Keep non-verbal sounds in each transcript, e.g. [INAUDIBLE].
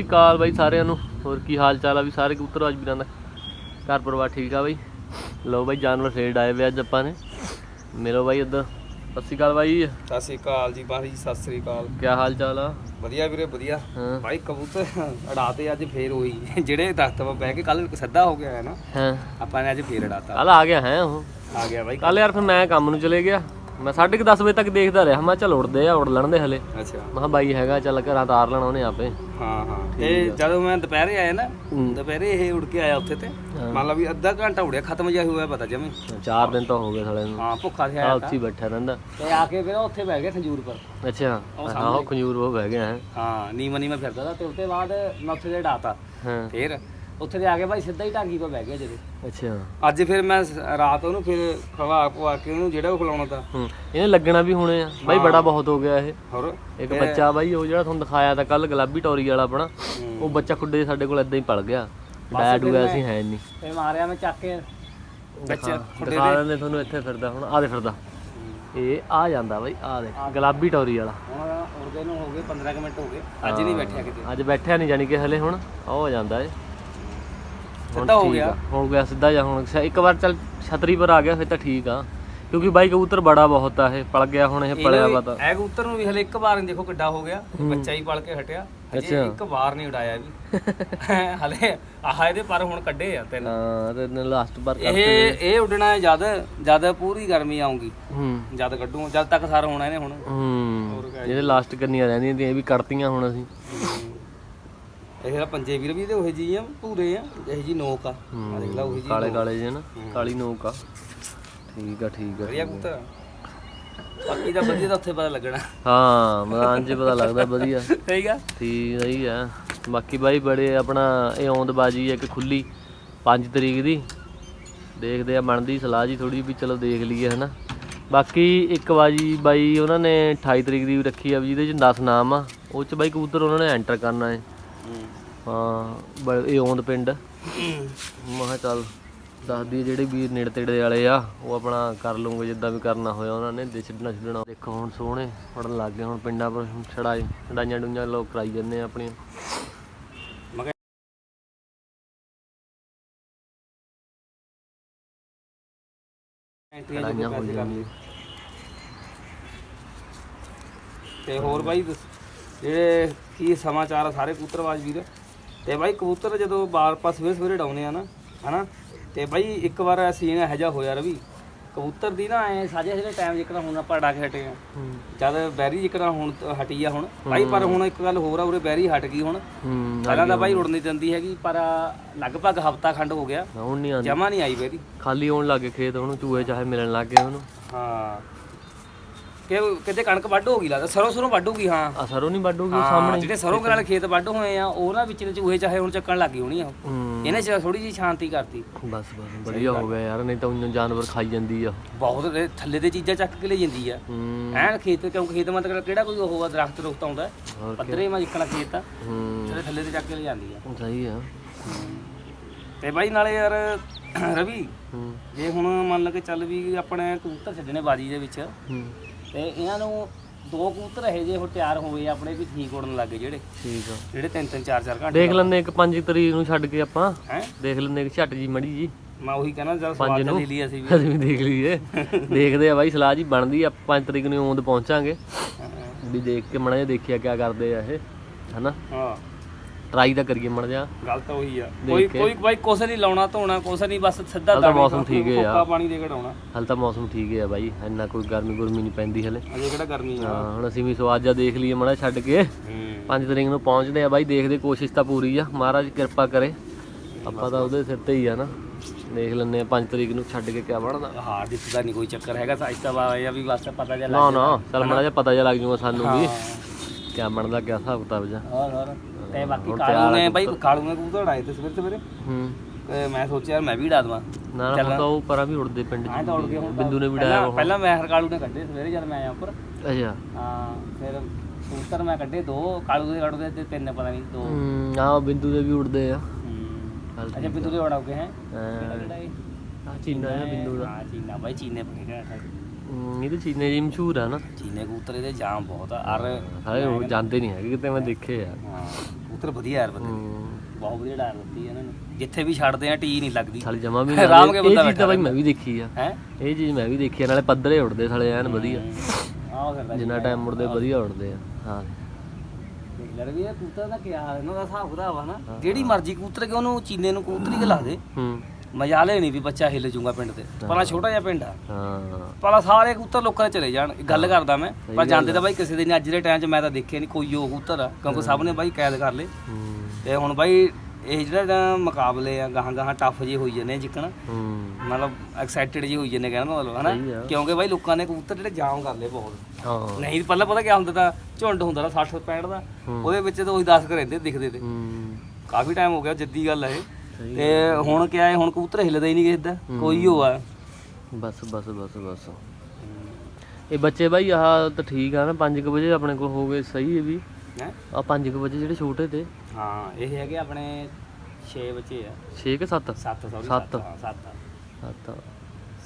ਸਤਿ ਸ਼੍ਰੀ ਅਕਾਲ ਬਾਈ ਸਾਰਿਆਂ ਨੂੰ। ਹੋਰ ਕੀ ਹਾਲ ਚਾਲ ਆ ਵੀ ਸਾਰੇ ਕਬੂਤਰ ਅੱਜ ਵੀਰਾਂ ਦਾ? ਘਰ ਪਰਿਵਾਰ ਠੀਕ ਆ ਬਾਈ? ਲਓ ਬਾਈ ਜਾਨਵਰ ਫੇਡ ਆਏ ਵੇ ਅੱਜ ਆਪਾਂ ਨੇ। ਮਿਲੋ ਬਾਈ ਇੱਧਰ ਸਤਿ ਸ਼੍ਰੀ ਅਕਾਲ ਬਾਈ। ਸਤਿ ਸ੍ਰੀ ਅਕਾਲ ਜੀ ਬਾਈ ਸਤਿ ਸ੍ਰੀ ਅਕਾਲ। ਕੀ ਹਾਲ ਚਾਲ ਆ? ਵਧੀਆ ਵੀਰੇ ਵਧੀਆ। ਭਾਈ ਕਬੂਤਰ ਅੜਾਤੇ ਅੱਜ ਫੇਰ ਹੋਈ ਜਿਹੜੇ ਦਰਖਤ 'ਤੇ ਬਹਿ ਕੇ ਕੱਲ ਸਿੱਧਾ ਹੋ ਗਿਆ ਹੈ ਨਾ ਹਾਂ। ਆਪਾਂ ਨੇ ਅੱਜ ਫੇਰ ਅੜਾਤਾ। ਕੱਲ ਆ ਗਿਆ ਹੈ ਉਹ। ਆ ਗਿਆ ਬਾਈ। ਕੱਲ ਯਾਰ ਫਿਰ ਮੈਂ ਕੰਮ ਨੂੰ ਚਲੇ ਗਿਆ। ਮੈਂ 10:30 ਵਜੇ ਤੱਕ ਦੇਖਦਾ ਰਿਹਾ। ਮੈਂ ਚੱਲ ਉੜਦੇ ਆ ਉੜ ਲੈਣ ਦੇ ਹਲੇ। ਅੱਛਾ। ਮੈਂ ਕਿਹਾ ਬਾਈ ਹੈਗਾ ਚੱਲ ਘਰਾਂ ਤਾਰ ਲੈਣਾ ਉਹਨੇ ਆਪੇ। ਹਾਂ ਹਾਂ। ਤੇ ਜਦੋਂ ਮੈਂ ਦੁਪਹਿਰੇ ਆਇਆ ਨਾ ਦੁਪਹਿਰੇ ਇਹ ਉੜ ਕੇ ਆਇਆ ਉੱਥੇ ਤੇ ਮੰਨ ਲਾ ਵੀ ਅੱਧਾ ਘੰਟਾ ਉੜਿਆ ਖਤਮ ਜਿਹਾ ਹੋਇਆ ਪਤਾ ਜਮੇ। ਚਾਰ ਦਿਨ ਤਾਂ ਹੋ ਗਏ ਸਾਲੇ ਨੂੰ। ਹਾਂ ਭੁੱਖਾ ਸੀ ਆ ਆਇਆ ਉੱਥੇ ਬੈਠਾ ਰਹਿੰਦਾ। ਤੇ ਆ ਕੇ ਫਿਰ ਉੱਥੇ ਬਹਿ ਗਿਆ ਖੰਜੂਰ ਪਰ। ਅੱਛਾ ਆਹੋ ਖੰਜੂਰ ਉਹ ਬਹਿ ਗਿਆ ਹੈ। ਹਾਂ ਨੀਵਾਂ ਨੀਵਾਂ ਫਿਰਦਾ ਤਾ ਤੇ ਉਸ ਤੋਂ ਬਾਅਦ ਮੈਂ ਉੱਥੇ ਦੇ ਡਾਤਾ। ਹਾਂ। ਫੇਰ ਉੱਥੇ ਦੇ ਆ ਕੇ ਭਾਈ ਸਿੱਧਾ ਹੀ ਢਾਂਗੀ 'ਤੇ ਬਹਿ ਗਿਆ ਜਦੇ ਅੱਛਾ। ਅੱਜ ਫਿਰ ਮੈਂ ਸ- ਰਾਤ ਉਹਨੂੰ ਫਿਰ ਖਵਾ ਖਵਾ ਕੇ ਉਹਨੂੰ ਜਿਹੜਾ ਉਹ ਖਿਲਾਉਣਾ ਤਾਂ। ਹੂੰ ਇਹਨੇ ਲੱਗਣਾ ਵੀ ਹੋਣੇ ਆ। ਬਾਈ ਬੜਾ ਬਹੁਤ ਹੋ ਗਿਆ ਇਹ। ਹੋਰ? ਇੱਕ ਬੱਚਾ ਬਾਈ ਉਹ ਜਿਹੜਾ ਤੁਹਾਨੂੰ ਦਿਖਾਇਆ ਤਾਂ ਕੱਲ ਗੁਲਾਬੀ ਟੌਰੀ ਵਾਲਾ ਆਪਣਾ ਉਹ ਬੱਚਾ ਖੁੱਡੇ ਸਾਡੇ ਕੋਲ ਇਦਾਂ ਹੀ ਪਲ ਗਿਆ। ਡੈਡ ਹੋਇਆ ਸੀ ਹੈ ਨਹੀਂ ਤੇ ਮਾਰਿਆ ਮੈਂ ਚੱਕ ਕੇ। ਬੱਚਾ ਦਿਖਾ ਦਿੰਦੇ ਤੁਹਾਨੂੰ ਇੱਥੇ ਫਿਰਦਾ ਹੁਣ। ਆ ਦੇ ਫਿਰਦਾ। ਇਹ ਆ ਜਾਂਦਾ ਬਾਈ ਆ ਦੇ ਗੁਲਾਬੀ ਟੌਰੀ ਵਾਲਾ। ਹੁਣ ਉਰਦੇ ਨੂੰ ਹੋ ਗਏ 15 ਕੁ ਮਿੰਟ ਹੋ ਗਏ। ਅੱਜ ਨਹੀਂ ਬੈਠਿਆ ਕਿਤੇ। ਅੱਜ ਬੈਠਿਆ ਨਹੀਂ ਜਾਣੀ ਕਿ ਹਲੇ ਹੁਣ। ਉਹ ਹੋ ਜਾਂਦਾ ਏ। ਸਿੱਧਾ ਹੋ ਗਿਆ। ਹੋ ਗਿਆ ਸਿੱਧਾ ਜਾ ਹੁਣ ਇੱਕ ਵਾਰ ਚੱਲ ਛਤਰੀ ਪਰ ਆ ਗਿਆ ਫਿਰ ਤਾਂ ਠੀਕ ਆ। ਕਿਉਂਕਿ ਬਾਈ ਕਬੂਤਰ ਬੜਾ ਬਹੁਤ ਆ ਇਹ ਪਲ ਗਿਆ ਹੁਣ ਇਹ ਪਲਿਆ ਵਾ ਤਾਂ। ਐ ਕਬੂਤਰ ਨੂੰ ਵੀ ਹਲੇ ਇੱਕ ਵਾਰ ਨਹੀਂ ਦੇਖੋ ਕਿੱਡਾ ਹੋ ਗਿਆ ਬੱਚਾ ਹੀ ਪਲ ਕੇ ਹਟਿਆ। ਅਜੇ ਇੱਕ ਵਾਰ ਨਹੀਂ ਉਡਾਇਆ ਵੀ। [LAUGHS] ਹਲੇ ਆਹ ਇਹਦੇ ਪਰ ਹੁਣ ਕੱਢੇ ਆ ਤਿੰਨ। ਹਾਂ ਤੇ ਲਾਸਟ ਪਰ ਕਰ ਇਹ ਇਹ ਉੱਡਣਾ ਜਦ ਜਦ ਪੂਰੀ ਗਰਮੀ ਆਉਂਗੀ ਹੂੰ। ਜਦ ਕੱਢੂ ਜਦ ਤੱਕ ਸਾਰ ਹੋਣਾ ਇਹਨੇ ਹੁਣ। ਹੂੰ। ਇਹਦੇ ਲਾਸਟ ਕਰਨੀਆਂ ਰਹਿੰਦੀਆਂ ਤੇ ਇਹ ਵੀ ਕੱਢਤੀਆਂ ਹੁਣ ਅਸੀਂ। ਇਹ ਜਿਹੜਾ ਪੰਜੇ ਵੀਰ ਵੀ ਤੇ ਉਹੇ ਜੀ ਆ ਪੂਰੇ ਆ ਇਹ ਜੀ ਨੋਕ ਆ। ਆ ਦੇਖ ਲਾ ਉਹੀ ਜੀ ਕਾਲੇ ਕਾਲੇ ਜਿਹੇ ਨਾ ਕਾਲੀ ਨੋਕ ਆ। ਠੀਕ ਆ ਠੀਕ ਆ ਵਧੀਆ ਆ। ਬਾਕੀ ਦਾ ਵਧੀਆ ਤਾਂ ਉੱਥੇ ਪਤਾ ਲੱਗਣਾ। ਹਾਂ ਮੈਦਾਨ 'ਚ ਪਤਾ ਲੱਗਦਾ ਵਧੀਆ। [LAUGHS] ਸਹੀ ਆ ਠੀਕ ਸਹੀ ਆ। ਬਾਕੀ ਬਾਈ ਬੜੇ ਆਪਣਾ ਇਹ ਔਂਦਬਾਜੀ ਆ ਇੱਕ ਖੁੱਲੀ 5 ਤਰੀਕ ਦੀ। ਦੇਖਦੇ ਆ ਬਣਦੀ ਸਲਾਹ ਜੀ ਥੋੜੀ ਵੀ ਚਲੋ ਦੇਖ ਲਈਏ ਹਨਾ। ਬਾਕੀ ਇੱਕ ਬਾਜੀ ਬਾਈ ਉਹਨਾਂ ਨੇ 28 ਤਰੀਕ ਦੀ ਵੀ ਰੱਖੀ ਆ ਵੀ ਜਿਹਦੇ ਚ 10 ਨਾਮ ਆ ਉਹ ਚ ਬਾਈ ਕਬੂਤਰ ਉਹਨਾਂ ਨੇ ਐਂਟਰ ਕਰਨਾ ਹੈ। ਹਾਂ ਬ- ਇਹ ਔਂਦ ਪਿੰਡ। ਮੈਂ ਕਿਹਾ ਚੱਲ ਦੱਸਦੀ ਜਿਹੜੇ ਵੀਰ ਨੇੜੇ ਤੇੜੇ ਵਾਲੇ ਆ ਉਹ ਆਪਣਾ ਕਰ ਲੂੰਗੇ ਜਿੱਦਾਂ ਵੀ ਕਰਨਾ ਹੋਇਆ ਉਹਨਾਂ ਨੇ ਦੇ ਛੱਡਣਾ ਛੱਡਣਾ। ਦੇਖੋ ਹੁਣ ਸੋਹਣੇ ਪੜਨ ਲੱਗ ਗਏ ਹੁਣ ਪਿੰਡਾਂ ਪਰ ਛੜਾਈ ਛੜਾਈਆਂ ਡੂਈਆਂ ਲੋਕ ਕਰਾਈ ਜਾਂਦੇ ਆ ਆਪਣੀਆਂ। ਐਂਟਰੀਆਂ ਹੋ ਜਾਂਦੀਆਂ ਤੇ ਹੋਰ ਬਾਈ ਦੱਸ- ਜਿਹੜੇ ਕੀ ਸਮਾਚਾਰ ਆ ਸਾਰੇ ਕਬੂਤਰਬਾਜ਼ ਵੀਰ। ਤੇ ਬਾਈ ਕਬੂਤਰ ਜਦੋਂ ਬਾਰ ਪਾਸ ਸਵੇਰੇ ਸਵੇਰੇ ਡਾਉਨੇ ਆ ਨਾ ਹਨਾ? ਤੇ ਬਾਈ ਇੱਕ ਵਾਰ ਸੀਨ ਇਹੋ ਜਿਹਾ ਹੋਇਆ ਰਵੀ। ਕਬੂਤਰ ਦੀ ਨਾ ਐ ਸਾਜੇ ਜਿਹੜੇ ਟਾਈਮ ਜਿਕਰ ਹੁਣ ਆਪਾਂ ਡਾ ਕੇ ਹਟੇ ਆ। ਜਦ ਬੈਰੀ ਜਿਕਰ ਹੁਣ ਹਟੀ ਆ ਹੁਣ। ਬਾਈ ਪਰ ਹੁਣ ਇੱਕ ਗੱਲ ਹੋਰ ਆ ਉਰੇ ਬੈਰੀ ਹਟ ਗਈ ਹੁਣ। ਪਹਿਲਾਂ ਤਾਂ ਬਾਈ ਉੜ ਨਹੀਂ ਦਿੰਦੀ ਹੈਗੀ ਪਰ ਲਗਭਗ ਹਫਤਾ ਖੰਡ ਹੋ ਗਿਆ। ਹੁਣ ਨਹੀਂ ਆਉਂਦੀ। ਜਮਾ ਨਹੀਂ ਆਈ ਬੈਰੀ। ਖਾਲੀ ਆਉਣ ਲੱਗੇ ਖੇਤ ਉਹਨੂੰ ਚੂਹੇ ਚਾਹੇ ਮਿਲਣ ਲੱਗ ਗਏ ਉਹਨੂੰ। ਹਾਂ। ਕਿ ਕਿਤੇ ਕਣਕ ਵੱਢ ਹੋ ਗਈ ਲੱਗਦਾ ਸਰੋਂ ਸਰੋਂ ਵੱਢ ਹੋ। ਗਈ ਹਾਂ ਆ ਸਰੋਂ ਨਹੀਂ ਵੱਢੂਗੀ ਹਾਂ, ਸਾਹਮਣੇ। ਜਿਹੜੇ ਸਰੋਂ ਨਾਲ ਖੇਤ ਵੱਢ ਹੋਏ ਆ ਉਹ ਨਾ ਵਿੱਚ ਚੂਹੇ ਚਾਹੇ ਹੁਣ ਚੱਕਣ ਲੱਗ ਗਈ ਹੋਣੀ ਆ ਹੂੰ। ਇਹਨੇ ਚ ਥੋੜੀ ਜੀ ਸ਼ਾਂਤੀ ਕਰਤੀ। ਬਸ ਬਸ ਵਧੀਆ ਹੋ ਗਿਆ ਯਾਰ ਨਹੀਂ ਤਾਂ ਉਹਨਾਂ ਜਾਨਵਰ ਖਾਈ ਜਾਂਦੀ ਆ। ਬਹੁਤ ਇਹ ਥੱਲੇ ਦੇ ਚੀਜ਼ਾਂ ਚੱਕ ਕੇ ਲੈ ਜਾਂਦੀ ਆ। ਹੂੰ। ਐਨ ਖੇਤ ਕਿਉਂਕਿ ਖੇਤ ਮਤਲਬ ਕਿਹੜਾ ਕੋਈ ਉਹ ਆ ਦਰਖਤ ਰੁਖਤ ਆਉਂਦਾ? ਹੈ। ਹੋਰ ਪੱਧਰੇ ਮਾ ਜਿੱਕਣਾ ਖੇਤ ਆ ਹੂੰ। ਜਿਹੜੇ ਥੱਲੇ ਤੇ ਚੱਕ ਕੇ ਲੈ ਜਾਂਦੀ ਆ। ਸਹੀ ਆ। ਤੇ ਬਾਈ ਨਾਲੇ ਯਾਰ ਰਵੀ ਹੂੰ। ਜੇ ਹੁਣ ਮੰਨ ਲ ਕੇ ਚੱਲ ਵੀ ਆਪਣੇ ਕਬੂਤਰ ਛੱਡਣੇ ਬਾਜੀ ਦੇ ਵਿੱਚ ਹੂੰ। ਤੇ ਇਹਨਾਂ ਨੂੰ ਦੋ ਕਬੂਤਰ ਇਹ ਜੇ ਉਹ ਤਿਆਰ ਹੋਏ ਆ ਆਪਣੇ ਵੀ ਠੀਕ ਉੜਨ ਲੱਗੇ ਜਿਹੜੇ। ਠੀਕ ਆ। ਜਿਹੜੇ ਤਿੰਨ ਤਿੰਨ ਚਾਰ ਚਾਰ ਘੰਟੇ ਦੇਖ ਲੈਂਦੇ ਇੱਕ 5 ਤਰੀਕ ਨੂੰ ਛੱਡ ਕੇ ਆਪਾਂ। ਹੈ? ਦੇਖ ਲੈਂਦੇ ਇੱਕ ਝੱਟ ਜੀ ਮੜੀ ਜੀ। ਮੈਂ ਉਹੀ ਕਹਿੰਦਾ ਜਦ ਸਵਾਦ ਲੈ ਲਈ ਅਸੀਂ ਵੀ। ਅਸੀਂ ਵੀ ਦੇਖ ਲਈਏ। ਦੇਖਦੇ ਆ ਬਾਈ ਸਲਾਹ ਜੀ ਬਣਦੀ ਆ 5 ਤਰੀਕ ਨੂੰ ਆਉਂਦ ਪਹੁੰਚਾਂਗੇ। ਵੀ ਦੇਖ ਕੇ ਮੜਾ ਜਿਹਾ ਦੇਖਿਆ ਕਿਆ ਕਰਦੇ ਆ ਇਹ ਹਨਾ? ਹਾਂ। ਟਰਾਈ ਤਾਂ ਕਰੀਏ ਮੜ ਜਾ ਗੱਲ ਤਾਂ ਉਹੀ ਆ। ਕੋਈ ਕੋਈ ਬਾਈ ਕੁਛ ਨਹੀਂ ਲਾਉਣਾ ਧੋਣਾ ਕੁਛ ਨਹੀਂ ਬਸ ਸਿੱਧਾ ਹਾਲੇ ਤਾਂ ਮੌਸਮ ਠੀਕ ਹੈ ਫੋਕਾ ਪਾਣੀ ਦੇ ਕੇ ਡਾਉਣਾ। ਹਾਲੇ ਤਾਂ ਮੌਸਮ ਠੀਕ ਹੈ ਬਾਈ ਇੰਨਾ ਕੋਈ ਗਰਮੀ ਗੁਰਮੀ ਨਹੀਂ ਪੈਂਦੀ ਹਲੇ। ਅਜੇ ਕਿਹੜਾ ਗਰਮੀ ਆ? ਹਾਂ ਹੁਣ ਅਸੀਂ ਵੀ ਸਵਾਦ ਜਾ ਦੇਖ ਲਈਏ ਮੜਾ ਛੱਡ ਕੇ। ਹੂੰ। 5 ਤਰੀਕ ਨੂੰ ਪਹੁੰਚਦੇ ਆ ਬਾਈ ਦੇਖਦੇ ਕੋਸ਼ਿਸ਼ ਤਾਂ ਪੂਰੀ ਆ। ਮਹਾਰਾਜ ਕਿਰਪਾ ਕਰੇ। ਆਪਾਂ ਤਾਂ ਉਹਦੇ ਸਿਰ ਤੇ ਹੀ ਆ ਨਾ। ਦੇਖ ਲੈਂਦੇ ਆ 5 ਤਰੀਕ ਨੂੰ ਛੱਡ ਕੇ ਕਿਆ ਬਣਦਾ। ਹਾਂ ਦਿੱਤਾ ਨਹੀਂ ਕੋਈ ਚੱਕਰ ਹੈਗਾ ਸਾਇਸਤਾ ਵਾ ਜਾਂ ਵੀ ਬਸ ਪਤਾ ਜਿਹਾ ਨਾ ਨਾ ਚੱਲ ਮੜਾ ਜਿਹਾ ਪਤਾ ਜਿਹਾ ਲੱਗ ਜੂਗਾ ਸਾਨੂੰ ਵੀ। ਹਾਂ। ਕਿਆ ਬਣਦਾ ਕਿਆ ਹਿਸਾਬ ਕਿਤਾਬ ਜਾ ਹੋਰ ਹੋਰ। ਤੇ ਬਾਕੀ ਕਾਲੂ ਨੇ ਬਾਈ ਕਾਲੂ ਨੇ ਕਬੂਤਰ ਉਡਾਏ ਤੇ ਸਵੇਰੇ ਸਵੇਰੇ। ਹੂੰ। ਤੇ ਮੈਂ ਸੋਚਿਆ ਯਾਰ ਮੈਂ ਵੀ ਉਡਾ ਦਵਾਂ। ਨਾ ਨਾ ਹੁਣ ਤਾਂ ਉਹ ਪਰਾਂ ਵੀ ਉੜਦੇ ਪਿੰਡ ਐਂ ਤਾਂ ਉੜ ਗਏ ਹੁਣ ਬਿੰਦੂ ਨੇ ਵੀ ਪਹਿਲਾਂ ਮੈਂ ਹਰ ਕਾਲੂ ਨੇ ਕੱਢੇ ਸਵੇਰੇ ਜਦ ਮੈਂ ਆਇਆ ਉੱਪਰ। ਅੱਛਾ। ਹਾਂ ਫਿਰ ਕਬੂਤਰ ਮੈਂ ਕੱਢੇ ਦੋ ਕਾਲੂ ਦੇ ਕੱਢਦੇ ਤੇ ਤਿੰਨ ਪਤਾ ਨਹੀਂ ਦੋ। ਹੂੰ ਆ ਬਿੰਦੂ ਦੇ ਵੀ ਉੜਦੇ ਆ। ਹੂੰ। ਚੱਲ ਅੱਛਾ ਬਿੰਦੂ ਦੇ ਉਡਾਉਗੇ ਹੈ? ਹਾਂ। ਕਿਹੜਾ ਇਹ? ਆ ਚੀਨਾ ਆ ਬਿੰਦੂ ਦਾ। ਹਾਂ ਚੀਨਾ ਬਾਈ ਚੀਨੇ ਬਣੇ ਹੂੰ, ਇਹ ਤਾਂ ਚੀਨੇ ਜੀ ਮਸ਼ਹੂਰ ਆ ਨਾ। ਚੀਨੇ ਕਬੂਤਰ ਇਹਦੇ ਜਾਮ ਬਹੁਤ ਆ ਅਰ ਸਾਰੇ ਉਹ ਜਾਂਦੇ ਨਹੀਂ ਹੈਗੇ ਕਿਤੇ ਮੈਂ ਦੇਖੇ ਆ। ਹਾਂ ਕਬੂਤਰ ਵਧੀਆ ਯਾਰ ਬੰਦੇ ਹੂੰ ਬਹੁਤ ਵਧੀਆ ਡਾਰ ਦਿੱਤੀ ਇਹਨਾਂ ਨੇ। ਜਿੱਥੇ ਵੀ ਛੱਡਦੇ ਆ ਟੀ ਨਹੀਂ ਲੱਗਦੀ। ਸਾਲੀ ਜਮਾ ਵੀ [LAUGHS] ਆਰਾਮ ਕੇ ਇਹ ਬੰਦਾ ਚੀਜ਼ ਤਾਂ ਬਾਈ ਮੈਂ ਵੀ ਦੇਖੀ ਆ। ਹੈ? ਇਹ ਚੀਜ਼ ਮੈਂ ਵੀ ਦੇਖੀ ਆ ਨਾਲੇ ਪੱਧਰੇ ਉੱਡਦੇ ਸਾਲੇ ਐਨ ਵਧੀਆ। ਆਹ ਕਰਦਾ ਜਿੰਨਾ ਟਾਈਮ ਉੜਦੇ ਵਧੀਆ ਉੜਦੇ ਆ। ਹਾਂ। ਦੇਖ ਲੈ ਵੀ ਇਹ ਕਬੂਤਰ ਦਾ ਕੀ ਹਾਲ ਇਹਨਾਂ ਦਾ ਹਿਸਾਬ ਕਿਤਾਬ ਆ ਨਾ। ਜਿਹੜੀ ਮਰਜ਼ੀ ਕਬੂਤਰ ਕਿ ਉਹਨੂੰ ਚੀਨੇ ਨੂੰ ਕਬੂਤਰੀ ਕੇ ਲਾ ਦੇ। ਹੂੰ ਮਜਾਲੇ ਨਹੀਂ ਵੀ ਬੱਚਾ ਹਿੱਲ ਜੂਗਾ ਪਿੰਡ ਤੇ। ਪਹਿਲਾਂ ਛੋਟਾ ਜਿਹਾ ਪਿੰਡ ਆ। ਹਾਂ। ਪਹਿਲਾਂ ਸਾਰੇ ਕਬੂਤਰ ਲੋਕਾਂ ਦੇ ਚਲੇ ਜਾਣ। ਗੱਲ ਕਰਦਾ ਮੈਂ। ਪਰ ਜਾਂਦੇ ਤਾਂ ਬਾਈ ਕਿਸੇ ਦੇ ਨਹੀਂ ਅੱਜ ਦੇ ਟਾਈਮ 'ਚ ਮੈਂ ਤਾਂ ਦੇਖਿਆ ਨਹੀਂ ਕੋਈ ਉਹ ਕਬੂਤਰ ਆ। ਕਿਉਂਕਿ ਸਭ ਨੇ ਬਾਈ ਕੈਦ ਕਰ ਲਏ। ਤੇ ਹੁਣ ਬਾਈ ਇਹ ਜਿਹੜਾ ਮੁਕਾਬਲੇ ਆ ਗਾਹਾਂ ਗਾਹਾਂ ਟਫ ਜੇ ਹੋਈ ਜਾਂਦੇ ਜਿੱਕਣ। ਹੂੰ। ਮਤਲਬ ਐਕਸਾਈਟਡ ਜੀ ਹੋਈ ਜਾਂਦੇ ਕਹਿੰਦਾ ਮਤਲਬ। ਹਨਾ? ਕਿਉਂਕਿ ਬਾਈ ਲੋਕਾਂ ਨੇ ਕਬੂਤਰ ਜਿਹੜੇ ਜਾਮ ਕਰ ਲਏ ਬਹੁਤ। ਹਾਂ। ਨਹੀਂ ਪਹਿਲਾਂ ਪਤਾ ਕੀ ਹੁੰਦਾ ਤਾਂ ਝੁੰਡ ਹੁੰਦਾ ਤਾਂ 60 65 ਦਾ। ਉਹਦੇ ਵਿੱਚ ਤਾਂ ਉਹੀ 10 ਕੁ ਰਹਿੰਦੇ ਦਿਖਦੇ ਤੇ। ਕਾਫੀ ਟਾਈਮ ਹੋ ਗਿਆ ਜੱਦੀ ਗੱਲ ਆ ਇਹ। ਤੇ ਹੁਣ ਕਿਆ ਹੈ ਹੁਣ ਕਬੂਤਰ ਹਿੱਲਦਾ ਹੀ ਨਹੀਂ ਕਿਸੇ ਦਾ ਕੋਈ ਹੋ ਆ। ਬਸ ਬਸ ਬਸ ਬਸ। ਇਹ ਬੱਚੇ ਬਾਈ ਆਹ ਤਾਂ ਠੀਕ ਆ ਨਾ 5 ਵਜੇ ਆਪਣੇ ਕੋਲ ਹੋ ਗਏ ਸਹੀ ਹੈ ਵੀ। ਹੈ? ਆ 5 ਵਜੇ ਜਿਹੜੇ ਛੋਟੇ ਤੇ। ਹਾਂ ਇਹ ਹੈਗੇ ਆਪਣੇ 6 ਬੱਚੇ ਆ। 6 ਕਿ 7 7 ਸੌਰੀ ਸੱਤ। 7 7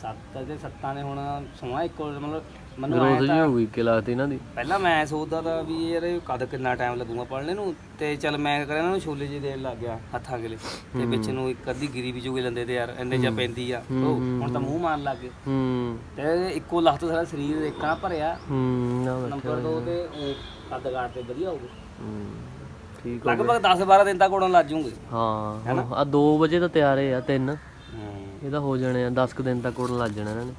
7 ਤੇ 7 ਨੇ ਹੁਣ ਸੋਹਣਾ ਇੱਕੋ ਮਤਲਬ ਮੈਨੂੰ ਆਏਂ ਜੀ ਤਾਂ ਹੋ ਗਈ ਕਿ ਲਾਤੀ ਇਹਨਾਂ ਦੀ। ਪਹਿਲਾਂ ਮੈਂ ਸੋਚਦਾ ਤਾਂ ਵੀ ਯਾਰ ਇਹ ਕਦ ਕਿੰਨਾ ਟਾਈਮ ਲੱਗੂਗਾ ਪੜਨੇ ਨੂੰ ਤੇ ਚੱਲ ਮੈਂ ਕਰਿਆ ਇਹਨਾਂ ਨੂੰ ਛੋਲੇ ਜਿਹੇ ਦੇਣ ਲੱਗ ਗਿਆ ਹੱਥਾਂ ਗਲੇ ਤੇ ਵਿੱਚ ਨੂੰ ਇੱਕ ਅੱਧੀ ਗਿਰੀ ਵੀ ਜੋਗੇ ਲੈਂਦੇ ਤੇ ਯਾਰ ਇੰਨੇ ਜਾਂ ਪੈਂਦੀ ਆ। ਉਹ ਹੁਣ ਤਾਂ ਮੂੰਹ ਮਾਰਨ ਲੱਗ ਗਏ। ਹੂੰ। ਤੇ ਇੱਕੋ ਲੱਖ ਤੋਂ ਸਾਰਾ ਸਰੀਰ ਇੱਕਾ ਭਰਿਆ। ਹੂੰ ਨਾ ਨੰਬਰ 2 ਤੇ ਉਹ ਕੱਦ ਕਾਟ ਤੇ ਵਧੀਆ ਹੋਊਗਾ। ਹੂੰ, ਠੀਕ ਹੋ ਲਗਭਗ 10 12 ਦਿਨ ਤੱਕ ਉਡਣ ਲੱਗ ਜੂਗੇ ਹਾਂ ਆ 2 ਵਜੇ ਤਾਂ ਤਿਆਰੇ ਆ ਤਿੰਨ। ਇਹਦਾ ਹੋ ਜਾਣੇ ਆ 10 ਕੁ ਦਿਨ ਤੱਕ ਉੜਨ ਲੱਗ ਜਾਣਾ ਇਹਨਾਂ ਨੇ।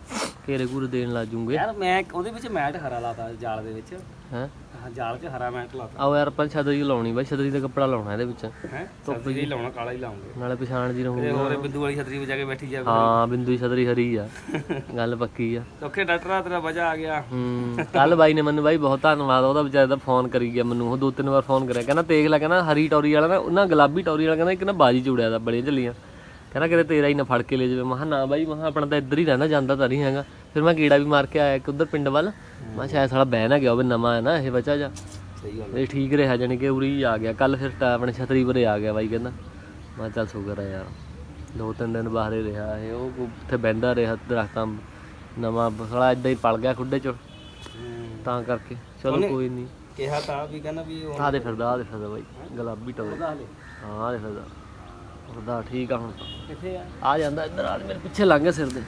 ਘੇਰੇ ਘੂਰੇ ਦੇਣ ਲੱਗ ਜੂਗੇ। ਯਾਰ ਮੈਂ ਉਹਦੇ ਵਿੱਚ ਮੈਟ ਹਰਾ ਲਾਤਾ ਜਾਲ ਦੇ ਵਿੱਚ। ਹੈ? ਹਾਂ ਜਾਲ 'ਚ ਹਰਾ ਮੈਟ ਲਾਤਾ। ਆਓ ਯਾਰ ਆਪਾਂ ਛਤਰੀ ਲਾਉਣੀ ਬਾਈ ਛਤਰੀ ਦਾ ਕੱਪੜਾ ਲਾਉਣਾ ਇਹਦੇ ਵਿੱਚ। ਹੈ? ਸਬਜ਼ੀ ਹੀ ਲਾਉਣਾ ਕਾਲਾ ਹੀ ਲਾਉਂਗੇ। ਨਾਲੇ ਪਛਾਣ ਜੀ ਰਹੂਗੀ। ਤੇ ਹੋਰ ਬਿੰਦੂ ਵਾਲੀ ਛਤਰੀ ਵਿੱਚ ਜਾ ਕੇ ਬੈਠੀ ਜਾ ਹਾਂ ਬਿੰਦੂ ਦੀ ਛਤਰੀ ਹਰੀ ਆ। [LAUGHS] ਗੱਲ ਪੱਕੀ ਆ। ਔਖੇ ਡਾਕਟਰ ਤੇਰਾ ਵਜਾ ਆ ਗਿਆ। ਹੂੰ ਕੱਲ ਬਾਈ ਨੇ ਮੈਨੂੰ ਬਾਈ ਬਹੁਤ ਧੰਨਵਾਦ ਉਹਦਾ ਵਿਚਾਰੇ ਦਾ ਫੋਨ ਕਰੀ ਗਿਆ ਮੈਨੂੰ। ਉਹ ਦੋ ਤਿੰਨ ਵਾਰ ਫੋਨ ਕਰਿਆ। ਕਹਿੰਦਾ ਦੇਖ ਲੈ ਕਹਿੰਦਾ ਹਰੀ ਟੌਰੀ ਵਾਲਾ ਨਾ ਉਹਨਾਂ ਗੁਲਾਬੀ ਟੌਰੀ ਵਾਲਾ ਕਹਿੰਦਾ ਇੱਕ ਨਾ ਬਾਜੀ ਚੂੜਿਆ ਦਾ ਬੜੀਆਂ ਝੱਲੀਆਂ। ਕਹਿੰਦਾ ਕਿਤੇ ਤੇਰਾ ਹੀ ਨਾ ਫੜ ਕੇ ਲੈ ਜਾਵੇ। ਮੈਂ ਕਿਹਾ ਨਾ ਬਾਈ ਮੈਂ ਕਿਹਾ ਆਪਣਾ ਤਾਂ ਇੱਧਰ ਹੀ ਰਹਿਣਾ ਜਾਂਦਾ ਤਾਂ ਨਹੀਂ ਹੈਗਾ। ਫਿਰ ਮੈਂ ਕੀੜਾ ਵੀ ਮਾਰ ਕੇ ਆਇਆ ਇੱਕ ਉਧਰ ਪਿੰਡ ਵੱਲ। ਮੈਂ ਸ਼ਾਇਦ ਸਾਲਾ ਬਹਿ ਨਾ ਗਿਆ ਹੋਵੇ ਨਵਾਂ ਹੈ ਨਾ ਇਹ ਬੱਚਾ ਜਾ ਸਹੀ ਗੱਲ ਇਹ ਠੀਕ ਰਿਹਾ ਜਾਨੀ ਕਿ ਉਰੀ ਆ ਗਿਆ। ਕੱਲ ਫਿਰ ਤਾਂ ਆਪਣੇ ਛਤਰੀ ਪਰੇ ਆ ਗਿਆ ਬਾਈ ਕਹਿੰਦਾ। ਮੈਂ ਚੱਲ ਸ਼ੁਕਰ ਹੈ ਯਾਰ। ਦੋ ਤਿੰਨ ਦਿਨ ਬਾਹਰ ਰਿਹਾ ਇਹ ਉਹ ਉੱਥੇ ਬਹਿੰਦਾ ਰਿਹਾ ਦਰਖਤਾਂ ਨਵਾਂ ਸਾਲਾ ਇਦਾਂ ਹੀ ਪਲ ਗਿਆ ਖੁੱਡੇ ਚ। ਤਾਂ ਕਰਕੇ। ਚਲੋ ਕੋਈ ਨਹੀਂ ਕਿਹਾ ਤਾਂ ਵੀ ਕਹਿੰਦਾ ਵੀ ਉਹ ਆ ਦੇ ਫਿਰਦਾ ਆ ਦੇ ਫਿਰਦਾ ਬਾਈ। ਗੁਲਾਬੀ ਟੋਏ। ਹਾਂ ਆ ਦੇ ਫਿਰਦਾ ਉਹਦਾ ਠੀਕ ਆ ਹੁਣ ਤਾਂ। ਕਿੱਥੇ ਆ? ਆ ਜਾਂਦਾ ਇੱਧਰ ਆ ਮੇਰੇ ਪਿੱਛੇ ਲੰਘ ਗਿਆ ਸਿਰ ਦੇ।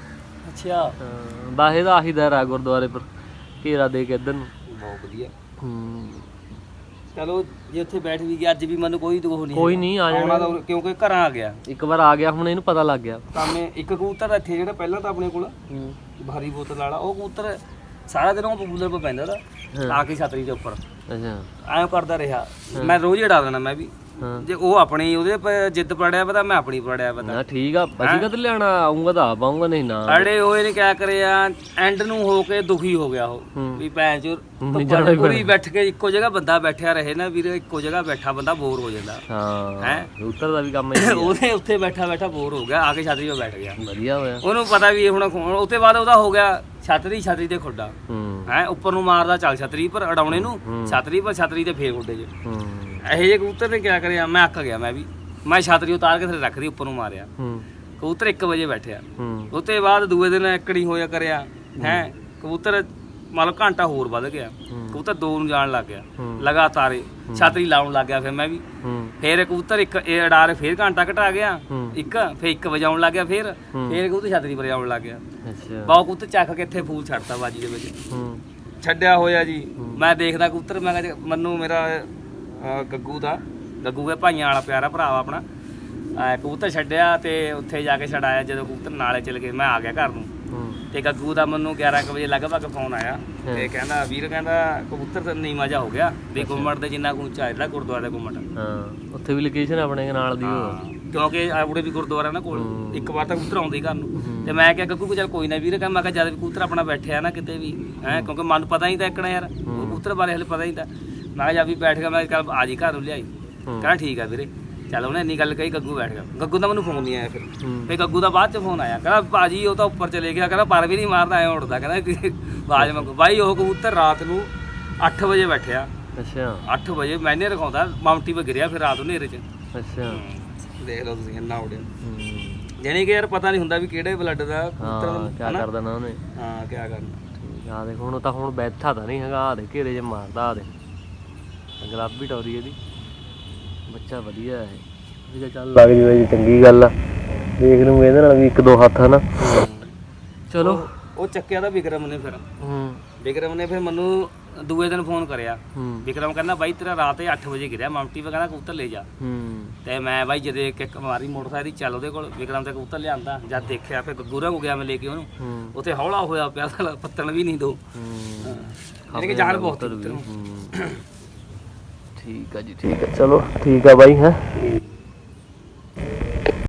ਅੱਛਾ। ਹਾਂ ਬਾਹੇ ਦਾ ਆਹੀ ਆ ਗੁਰਦੁਆਰੇ ਪਰ ਘੇਰਾ ਦੇ ਕੇ ਇੱਧਰ ਨੂੰ। ਬਹੁਤ ਵਧੀਆ। ਹੂੰ। ਚਲੋ ਜੇ ਉੱਥੇ ਬੈਠ ਵੀ ਗਿਆ ਅੱਜ ਵੀ ਮੈਨੂੰ ਕੋਈ ਦੁੱਖ ਨਹੀਂ ਕੋਈ ਨਹੀਂ ਆ ਜਾਣਾ। ਕਿਉਂਕਿ ਘਰਾਂ ਆ ਗਿਆ। ਇੱਕ ਵਾਰ ਆ ਗਿਆ ਹੁਣ ਇਹਨੂੰ ਪਤਾ ਲੱਗ ਗਿਆ। ਤਾਂ ਮੈਂ ਇੱਕ ਕਬੂਤਰ ਇੱਥੇ ਜਿਹੜਾ ਪਹਿਲਾਂ ਤਾਂ ਆਪਣੇ ਕੋਲ ਹੂੰ। ਭਾਰੀ ਬੋਤਲ ਵਾਲਾ ਉਹ ਕਬੂਤਰ ਸਾਰਾ ਦਿਨ ਉਹ ਕਬੂਤਰ 'ਤੇ ਪੈਂਦਾ ਦਾ ਆ ਕੇ ਛਤਰੀ ਦੇ ਉੱਪਰ। ਅੱਛਾ। ਐਂ ਕਰਦਾ ਰਿਹਾ। ਮੈਂ ਰੋਜ਼ ਹੀ ਉਡਾ ਦੇਣਾ ਮੈਂ ਵੀ। ਜੇ ਉਹ ਆਪਣੀ ਉਹਦੇ ਪਰ ਜਿੱਦ ਪੜਿਆ ਪਤਾ ਮੈਂ ਆਪਣੀ ਪੜਿਆ ਪਤਾ ਨਾ ਠੀਕ ਆ ਅਸੀਂ ਕਦ ਲਿਆਣਾ ਆਉਂਗਾ ਤਾਂ ਆਪ ਨਹੀਂ ਨਾ। ਅੜੇ ਹੋਏ ਨੇ ਕਿਆ ਕਰਿਆ ਐਂਡ ਨੂੰ ਹੋ ਕੇ ਦੁਖੀ ਹੋ ਗਿਆ ਉਹ। ਵੀ ਭੈਣ ਚੋ ਪੂਰੀ ਬੈਠ ਕੇ ਇੱਕੋ ਜਗ੍ਹਾ ਬੰਦਾ ਬੈਠਿਆ ਰਹੇ ਨਾ ਵੀਰ ਇੱਕੋ ਜਗ੍ਹਾ ਬੈਠਾ ਬੰਦਾ ਬੋਰ ਹੋ ਜਾਂਦਾ। ਹਾਂ ਹੈਂ? ਉੱਤਰ ਦਾ ਵੀ ਕੰਮ ਹੀ [LAUGHS] ਉਹਦੇ ਉੱਥੇ ਬੈਠਾ ਬੈਠਾ ਬੋਰ ਹੋ ਗਿਆ ਆ ਕੇ ਛਤਰੀ 'ਤੇ ਬੈਠ ਗਿਆ। ਵਧੀਆ ਹੋਇਆ। ਉਹਨੂੰ ਪਤਾ ਵੀ ਇਹ ਹੁਣ ਉੱਤੇ ਬਾਅਦ ਉਹਦਾ ਹੋ ਗਿਆ ਛਤਰੀ ਛਤਰੀ ਤੇ ਖੁੱਡਾ। ਹੂੰ। ਉੱਪਰ ਨੂੰ ਮਾਰਦਾ ਚੱਲ ਛਤਰੀ ਪਰ ਅਡਾਉਣੇ ਨੂੰ ਛਤਰੀ ਪਰ ਛਤਰੀ ਤੇ ਫੇਰ ਖੁੱਡੇ ਜੇ ਇਹੋ ਜਿਹੇ ਕਬੂਤਰ ਨੇ ਕਿਆ ਕਰਿਆ? ਮੈਂ ਅੱਕ ਗਿਆ ਮੈਂ ਵੀ। ਮੈਂ ਛਤਰੀ ਉਤਾਰ ਕੇ ਥੱਲੇ ਰੱਖਦੀ ਉੱਪਰ ਨੂੰ ਮਾਰਿਆ। ਹੂੰ। ਕਬੂਤਰ 1 ਵਜੇ ਬੈਠਿਆ। ਹੂੰ। ਉਤੇ ਬਾਅਦ ਦੂਏ ਦਿਨ ਇਕੜੀ ਹੋਇਆ ਕਰਿਆ ਹੈ? ਕਬੂਤਰ ਮਤਲਬ ਘੰਟਾ ਹੋਰ ਵੱਧ ਗਿਆ। ਕਬੂਤਰ ਦੋ ਨੂੰ ਜਾਣ ਲੱਗ ਗਿਆ। ਲਗਾਤਾਰ ਛਤਰੀ ਲਾਉਣ ਲੱਗ ਗਿਆ ਫਿਰ ਮੈਂ ਵੀ। ਫੇਰ ਕਬੂਤਰ ਇੱਕ ਇਹ ਅਡਾਰ ਫੇਰ ਘੰਟਾ ਘਟਾ ਗਿਆ। ਇੱਕ ਫੇਰ 1 ਵਜੇ ਆਉਣ ਲੱਗ ਗਿਆ ਫੇਰ। ਫੇਰ ਕਬੂਤਰ ਛਤਰੀ ਪਰ ਆਉਣ ਲੱਗ ਗਿਆ। ਅੱਛਾ। ਬਾਉ ਕਬੂਤਰ ਚੱਕ ਕੇ ਇੱਥੇ ਫੂਲ ਛੱਡਤਾ ਬਾਜੀ ਦੇ ਵਿੱਚ। ਛੱਡਿਆ ਹੋਇਆ ਜੀ। ਮੈਂ ਦੇਖਦਾ ਕਬੂਤਰ ਮੈਂ ਕਿਹਾ ਮੈਨੂੰ ਮੇਰਾ ਗੱਗੂ ਦਾ। ਗੱਗੂ ਹੈ ਭਾਈਆਂ ਵਾਲਾ ਪਿਆਰਾ ਭਰਾ ਵਾ ਆਪਣਾ। ਕਬੂਤਰ ਛੱਡਿਆ ਤੇ ਉੱਥੇ ਜਾ ਕੇ ਛਡਾਇਆ ਜਦੋਂ ਕਬੂਤਰ ਨਾਲੇ ਚਲ ਗਏ। ਮੈਂ ਆ ਗਿਆ ਘਰ ਨੂੰ। ਹੂੰ। ਤੇ ਗੱਗੂ ਦਾ ਮੈਨੂੰ 11 ਕੁ ਵਜੇ ਲਗਭਗ ਫੋਨ ਆਇਆ। ਤੇ ਕਹਿੰਦਾ ਵੀਰ ਕਹਿੰਦਾ ਕਬੂਤਰ ਤਾਂ ਨੀਵਾਂ ਜਾ ਹੋ ਗਿਆ। ਵੀ ਗੁੰਮਟ ਦੇ ਜਿੰਨਾ ਉੱਚਾ ਜਿਹੜਾ ਗੁਰਦੁਆਰਾ ਦਾ ਗੁੰਮਟ ਹਾਂ। ਉੱਥੇ ਵੀ ਲੋਕੇਸ਼ਨ ਆਪਣੇ ਨਾਲ ਦੀ ਉਹ ਕਿਉਂਕਿ ਆਉੜੇ ਵੀ ਗੁਰਦੁਆਰਾ ਨਾ ਕੋਲ। ਇੱਕ ਵਾਰ ਤਾਂ ਕਬੂਤਰ ਆਉਂਦੇ ਹੀ ਘਰ ਨੂੰ। ਤੇ ਮੈਂ ਕਿਹਾ ਗੱਗੂ ਚੱਲ ਕੋਈ ਨਾ ਵੀਰ ਕਹਿੰਦਾ ਮੈਂ ਕਿਹਾ ਜਦ ਵੀ ਕਬੂਤਰ ਆਪਣਾ ਬੈਠਿਆ ਨਾ ਕਿਤੇ ਵੀ ਹੈ ਕਿਉਂਕਿ ਮਨ ਪਤਾ ਹੀ ਤਾਂ ਇੱਕਣਾ ਯਾਰ। ਕਬੂਤਰ ਬਾਰੇ ਹਲੇ ਪਤਾ ਹੀ ਤਾਂ। ਮੈਂ ਕਿਹਾ ਵੀ ਬੈਠ ਗਿਆ ਮੈਂ ਕਿਹਾ ਚੱਲ ਆ ਜੀ ਘਰ ਨੂੰ ਲਿਆਈ। ਕਹਿੰਦਾ ਠੀਕ ਆ ਵੀਰੇ। ਚੱਲ ਉਹਨੇ ਇੰਨੀ ਗੱਲ ਕਹੀ ਗੱਗੂ ਬੈਠ ਗਿਆ। ਗੱਗੂ ਦਾ ਮੈਨੂੰ ਫੋਨ ਨਹੀਂ ਆਇਆ ਫਿਰ। ਫੇ ਗੱਗੂ ਦਾ ਬਾਅਦ ਚ ਫੋਨ ਆਇਆ। ਕਹਿੰਦਾ ਭਾਜੀ ਉਹ ਤਾਂ ਉੱਪਰ ਚਲੇ ਗਿਆ। ਕਹਿੰਦਾ ਪਰ ਵੀ ਨਹੀਂ ਮਾਰਦਾ ਐ ਉੜਦਾ। ਕਹਿੰਦਾ ਆਵਾਜ਼ ਮੰਗੋ। ਬਾਈ ਉਹ ਕਬੂਤਰ ਰਾਤ ਨੂੰ 8 ਵਜੇ ਬੈਠਿਆ। ਅੱਛਾ। 8 ਵਜੇ ਮੈਨੇ ਰਖਾਉਂਦਾ ਮਾਉਂਟੀ 'ਤੇ ਗਿਰਿਆ ਫਿਰ ਰਾਤ ਨੂੰ ਹਨੇਰੇ 'ਚ। ਅੱਛਾ। ਦੇਖ ਲਓ ਤੁਸੀਂ ਇੰਨਾ ਉੜਿਆ। ਜਾਣੀ ਕਿ ਯਾਰ ਪਤਾ ਨਹੀਂ ਹੁੰਦਾ ਵੀ ਕਿਹੜੇ ਬਲੱਡ ਦਾ ਕਬੂਤਰ ਹਾਂ ਕੀ ਕਰਦਾ ਨਾ ਉਹਨੇ। ਹਾਂ ਕੀ ਕਰਨਾ। ਆ ਦੇਖ ਹੁਣ ਤਾਂ ਹੁਣ ਬੈਠਾ ਤਾਂ ਨਹੀਂ ਹੈਗਾ। ਆ ਦੇ ਘੇਰੇ 'ਚ ਮਾਰਦਾ ਆ ਦੇ ਗੁਲਾਬੀ ਟੌਰੀ ਇਹਦੀ। ਬੱਚਾ ਵਧੀਆ ਹੈ। ਇਹ ਤਾਂ ਚੱਲ ਲੱਗ ਜੂਗਾ ਜੀ ਚੰਗੀ ਗੱਲ ਆ। ਦੇਖ ਨੂੰ ਇਹਦੇ ਨਾਲ ਵੀ ਇੱਕ ਦੋ ਹੱਥ ਹਨਾ। ਚਲੋ। ਉਹ ਚੱਕਿਆ ਤਾਂ ਵਿਕਰਮ ਨੇ ਫਿਰ। ਹੂੰ। ਵਿਕਰਮ ਨੇ ਫਿਰ ਮੈਨੂੰ ਦੂਏ ਦਿਨ ਫੋਨ ਕਰਿਆ। ਹੂੰ। ਵਿਕਰਮ ਕਹਿੰਦਾ ਬਾਈ ਤੇਰਾ ਰਾਤ ਦੇ 8 ਵਜੇ ਗਿਰਿਆ। ਮਾਉਂਟੀ ਵੇ ਕਹਿੰਦਾ ਕਬੂਤਰ ਲੈ ਜਾ। ਹੂੰ। ਤੇ ਮੈਂ ਬਾਈ ਜਦੇ ਇੱਕ ਇੱਕ ਮਾਰੀ ਮੋਟਰਸਾਈਕਲ ਦੀ ਚੱਲ ਉਹਦੇ ਕੋਲ ਵਿਕਰਮ ਤੇ ਕਬੂਤਰ ਲਿਆਂਦਾ। ਜਦ ਦੇਖਿਆ ਫਿਰ ਗੁਰਾਂ ਕੋ ਗਿਆ ਮੈਂ ਲੈ ਕੇ ਉਹਨੂੰ। ਹੂੰ। ਉੱਥੇ ਹੌਲਾ ਹੋਇਆ ਪਿਆ ਸਾਲਾ ਪੱਤਣ ਵੀ ਨਹੀਂ ਦੋ। ਹੂੰ। ਕਿ ਜਾਨ ਬਹੁਤ ਕਬੂਤਰ ਵੀ, ਕਬੂਤਰ ਨੂੰ। ਹੂੰ। ਠੀਕ ਆ ਜੀ ਠੀਕ ਆ। ਚਲੋ ਠੀਕ ਆ ਬਾਈ ਹੈ?